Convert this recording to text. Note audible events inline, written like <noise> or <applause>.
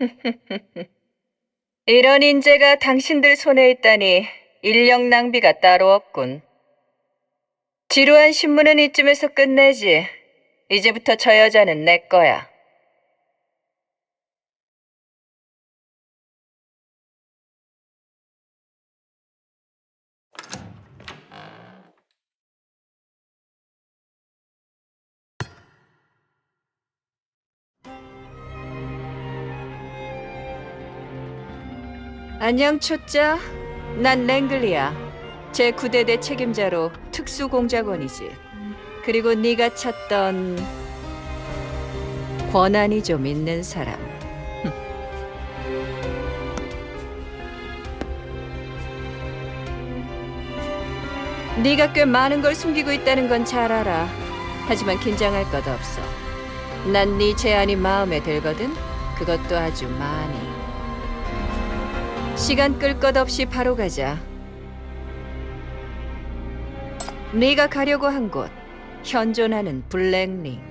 <laughs> 이런 인재가 당신들 손에 있다니 인력 낭비가 따로 없군. 지루한 신문은 이쯤에서 끝내지. 이제부터 저 여자는 내 거야. 안녕 초짜. 난 랭글리야. 제 9대대 책임자로 특수공작원이지. 그리고 네가 찾던 권한이 좀 있는 사람. <laughs> 네가 꽤 많은 걸 숨기고 있다는 건 잘 알아. 하지만 긴장할 것 없어. 난 네 제안이 마음에 들거든. 그것도 아주 많이. 시간 끌 것 없이 바로 가자. 네가 가려고 한 곳 현존하는 블랙링.